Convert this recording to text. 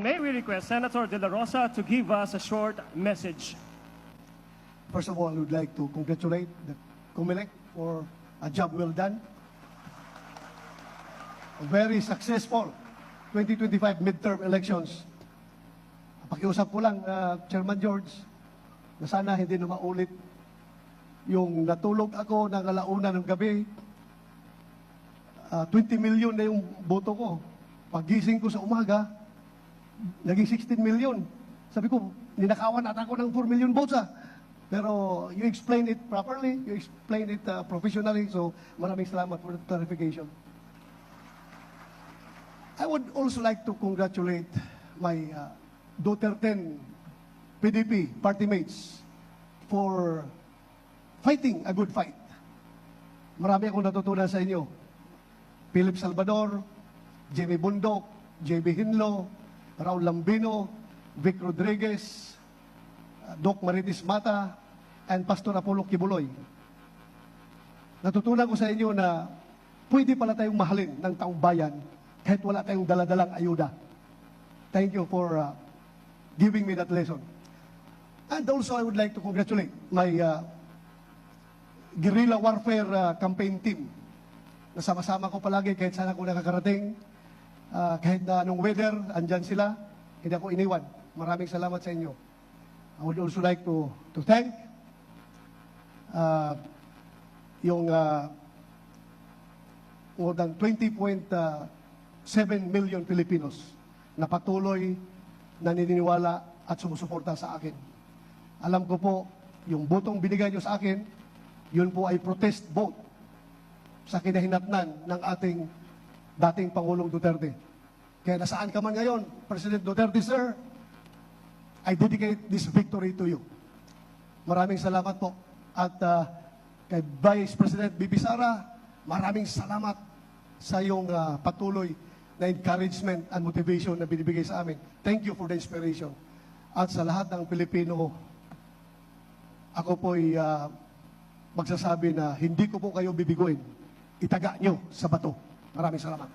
May we request Senator De La Rosa to give us a short message. First of all, I would like to congratulate the COMELEC for a job well done. A very successful 2025 midterm elections. Pakiusap ko lang, uh, Chairman George, na sana hindi na maulit yung natulog ako ng alauna ng gabi. Ah, 20 million na yung boto ko. Pagising ko sa umaga, naging 16 million. Sabi ko, ninakawan ata ako ng 4 million votes ah. Pero you explain it properly, you explain it uh, professionally, so maraming salamat for the clarification. I would also like to congratulate my uh, Duterte PDP party mates for fighting a good fight. Marami akong natutunan sa inyo. Philip Salvador, Jimmy Bundok, JB Hinlo, Raul Lambino, Vic Rodriguez, uh, Doc Maritis Mata, and Pastor Apollo Kibuloy. Natutunan ko sa inyo na pwede pala tayong mahalin ng taong bayan kahit wala tayong daladalang ayuda. Thank you for uh, giving me that lesson. And also, I would like to congratulate my uh, guerrilla warfare uh, campaign team. Nasama-sama ko palagi kahit saan ako nakakarating. Uh, kahit na anong weather, andyan sila. Hindi ako iniwan. Maraming salamat sa inyo. I would also like to, to thank uh, yung uh, more than 20.7 million Filipinos na patuloy na naniniwala at sumusuporta sa akin. Alam ko po, yung botong binigay nyo sa akin, yun po ay protest vote sa kinahinatnan ng ating dating Pangulong Duterte. Kaya nasaan ka man ngayon, President Duterte, sir, I dedicate this victory to you. Maraming salamat po. At uh, kay Vice President Bibi Sara, maraming salamat sa iyong uh, patuloy na encouragement and motivation na binibigay sa amin. Thank you for the inspiration. At sa lahat ng Pilipino, ako po'y uh, magsasabi na hindi ko po kayo bibiguin. Itaga nyo sa bato. Maraming salamat.